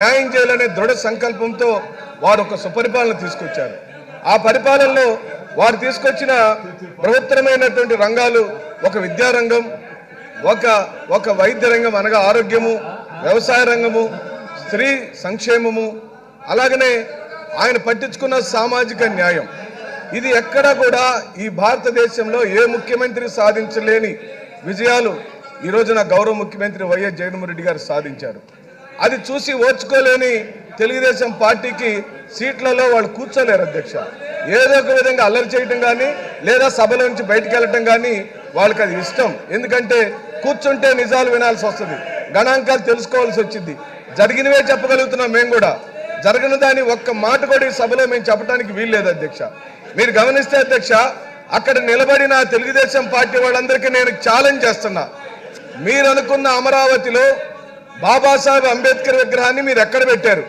న్యాయం చేయాలనే దృఢ సంకల్పంతో వారు ఒక సుపరిపాలన తీసుకొచ్చారు. ఆ పరిపాలనలో వారు తీసుకొచ్చిన బృహత్తరమైనటువంటి రంగాలు ఒక విద్యారంగం ఒక ఒక వైద్య రంగం అనగా ఆరోగ్యము వ్యవసాయ రంగము స్త్రీ సంక్షేమము అలాగనే ఆయన పట్టించుకున్న సామాజిక న్యాయం. ఇది ఎక్కడా కూడా ఈ భారతదేశంలో ఏ ముఖ్యమంత్రి సాధించలేని విజయాలు ఈ రోజున గౌరవ ముఖ్యమంత్రి వైఎస్ జగన్మోహన్ రెడ్డి గారు సాధించారు. అది చూసి ఓర్చుకోలేని తెలుగుదేశం పార్టీకి సీట్లలో వాళ్ళు కూర్చోలేరు అధ్యక్ష. ఏదో ఒక విధంగా అల్లరి చేయటం కానీ లేదా సభల నుంచి బయటికి వెళ్ళటం కానీ వాళ్ళకి అది ఇష్టం. ఎందుకంటే కూర్చుంటే నిజాలు వినాల్సి వస్తుంది. గణాంకాలు తెలుసుకోవాల్సి వచ్చింది. జరిగినవే చెప్పగలుగుతున్నాం మేము కూడా. జరగని దాని ఒక్క మాట కూడా ఈ సభలో మేము చెప్పడానికి వీల్లేదు అధ్యక్ష. మీరు గమనిస్తే అధ్యక్ష అక్కడ నిలబడిన తెలుగుదేశం పార్టీ వాళ్ళందరికీ నేను ఛాలెంజ్ చేస్తున్నా. మీరు అనుకున్న అమరావతిలో బాబాసాహెబ్ అంబేద్కర్ విగ్రహాన్ని మీరు ఎక్కడ పెట్టారు?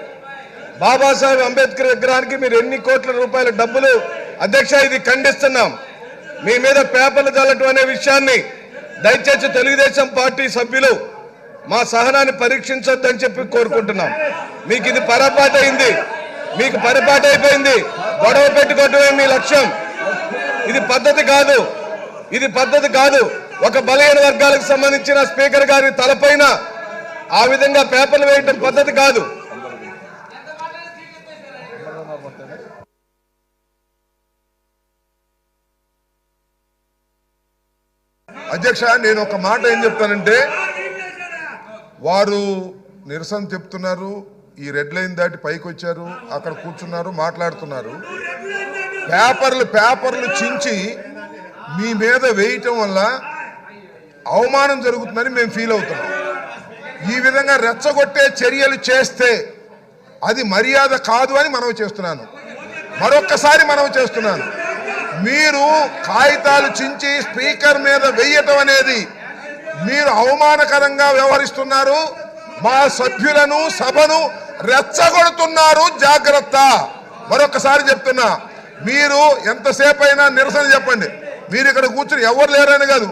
బాబాసాహెబ్ అంబేద్కర్ విగ్రహానికి మీరు ఎన్ని కోట్ల రూపాయల డబ్బులు? అధ్యక్ష ఇది ఖండిస్తున్నాం. మీ మీద పేపర్లు చల్లటం అనే విషయాన్ని దయచేసి తెలుగుదేశం పార్టీ సభ్యులు మా సహనాన్ని పరీక్షించొద్దని చెప్పి కోరుకుంటున్నాం. మీకు ఇది పొరపాటు అయింది. మీకు పొరపాటు అయిపోయింది. గొడవ పెట్టుకోవటమే మీ లక్ష్యం. ఇది పద్ధతి కాదు. ఇది పద్ధతి కాదు. ఒక బలహీన వర్గాలకు సంబంధించిన స్పీకర్ గారి తలపైన ఆ విధంగా పేపర్లు వేయటం పద్ధతి కాదు. అధ్యక్ష నేను ఒక మాట ఏం చెప్తానంటే వారు నిరసన చెప్తున్నారు ఈ రెడ్ లైన్ దాటి పైకి వచ్చారు అక్కడ కూర్చున్నారు మాట్లాడుతున్నారు. పేపర్లు పేపర్లు చించి మీ మీద వేయటం వల్ల అవమానం జరుగుతుందని మేము ఫీల్ అవుతున్నాం. ఈ విధంగా రెచ్చగొట్టే చర్యలు చేస్తే అది మర్యాద కాదు అని మనం చేస్తున్నాను. మరొక్కసారి మనవి చేస్తున్నాను. మీరు కాగితాలు చించి స్పీకర్ మీద వెయ్యటం అనేది మీరు అవమానకరంగా వ్యవహరిస్తున్నారు. మా సభ్యులను సభను రెచ్చగొడుతున్నారు. జాగ్రత్త. మరొకసారి చెప్తున్నా మీరు ఎంతసేపు అయినా నిరసన చెప్పండి. మీరు ఇక్కడ కూర్చుని ఎవరు లేరని కాదు.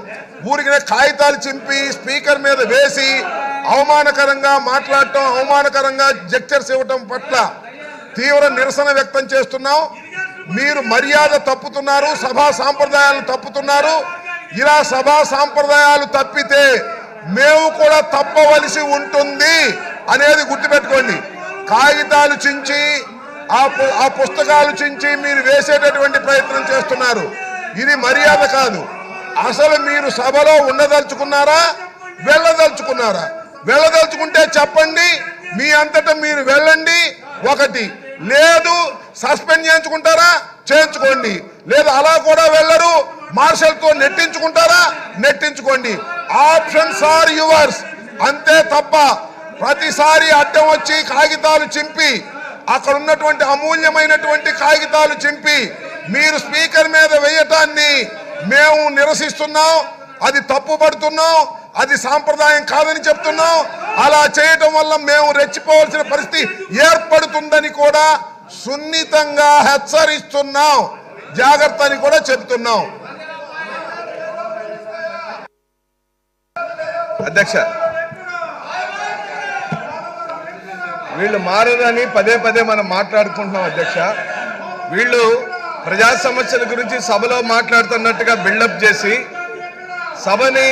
ఊరికి కాగితాలు చింపి స్పీకర్ మీద వేసి అవమానకరంగా మాట్లాడటం అవమానకరంగా జెక్చర్స్ ఇవ్వటం పట్ల తీవ్ర నిరసన వ్యక్తం చేస్తున్నాం. మీరు మర్యాద తప్పుతున్నారు సభా సాంప్రదాయాలు తప్పుతున్నారు. ఇలా సభా సాంప్రదాయాలు తప్పితే మేము కూడా తప్పవలసి ఉంటుంది అనేది గుర్తుపెట్టుకోండి. కాగితాలు చించి ఆ పు- ఆ పుస్తకాలు చించి మీరు వేసేటటువంటి ప్రయత్నం చేస్తున్నారు. ఇది మర్యాద కాదు. అసలు మీరు సభలో ఉండదలుచుకున్నారా వెళ్ళదలుచుకున్నారా? వెళ్ళదలుచుకుంటే చెప్పండి. మీ అంతటా మీరు వెళ్ళండి. ఒకటి లేదు సస్పెండ్ చేయించుకుంటారా? చేయించుకోండి. లేదు అలా కూడా వెళ్ళరు. మార్షల్తో నెట్టించుకుంటారా? నెట్టించుకోండి. Options are yours. అంతే తప్ప ప్రతిసారి అడ్డం వచ్చి కాగితాలు చింపి అక్కడ ఉన్నటువంటి అమూల్యమైనటువంటి కాగితాలు చింపి మీరు స్పీకర్ మీద వేయటాన్ని మేము నిరసిస్తున్నాం. అది తప్పుపడుతున్నాం. అది సాంప్రదాయం కాదని చెప్తున్నాం. అలా చేయటం వల్ల మేము రెచ్చిపోవాల్సిన పరిస్థితి ఏర్పడుతుందని కూడా సున్నితంగా హెచ్చరిస్తున్నాం. జాగ్రత్త అని కూడా చెప్తున్నాం అధ్యక్ష వీళ్ళు మారదని పదే పదే మనం మాట్లాడుకుంటున్నాం అధ్యక్ష. వీళ్ళు ప్రజా సమస్యల గురించి సభలో మాట్లాడుతున్నట్టుగా బిల్డప్ చేసి సభని